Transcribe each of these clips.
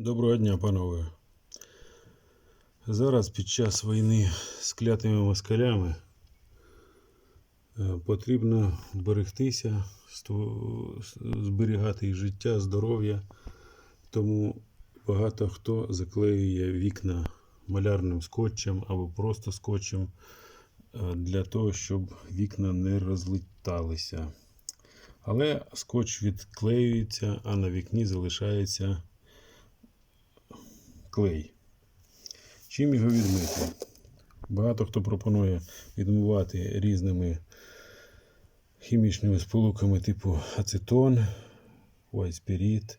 Доброго дня, панове. Зараз під час війни з клятими москалями е, потрібно берегтися, зберігати і життя, здоров'я. Тому багато хто заклеює вікна малярним скотчем або просто скотчем е, для того, щоб вікна не розліталися. Але скотч відклеюється, а на вікні залишається клей. Чим його відмити? Багато хто пропонує відмивати різними хімічними сполуками типу ацетон, вайспіріт,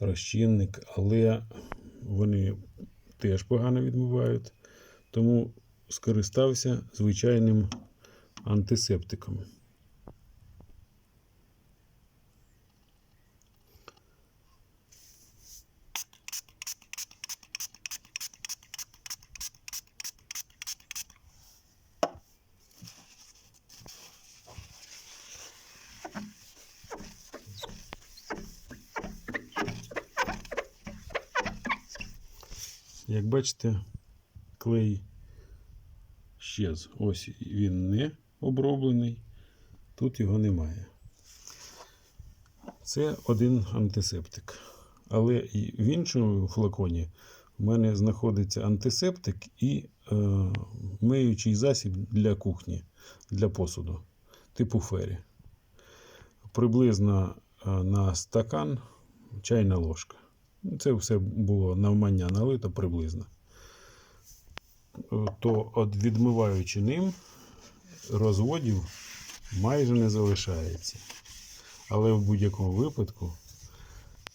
розчинник, але вони теж погано відмивають. Тому скористався звичайним антисептиком. Як бачите, клей щез. Ось він не оброблений, тут його немає. Це один антисептик. Але в іншому флаконі в мене знаходиться антисептик і е, миючий засіб для кухні, для посуду, типу фері. Приблизно е, на стакан чайна ложка. Це все було навмання налито приблизно. Е, То от відмиваючи ним, розводів майже не залишається. Але в будь-якому випадку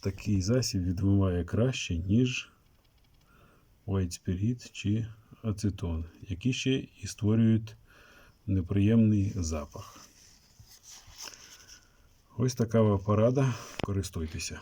такий засіб відмиває краще, ніж White Spirit чи ацетон, які ще і створюють неприємний запах. Ось така порада. Користуйтеся.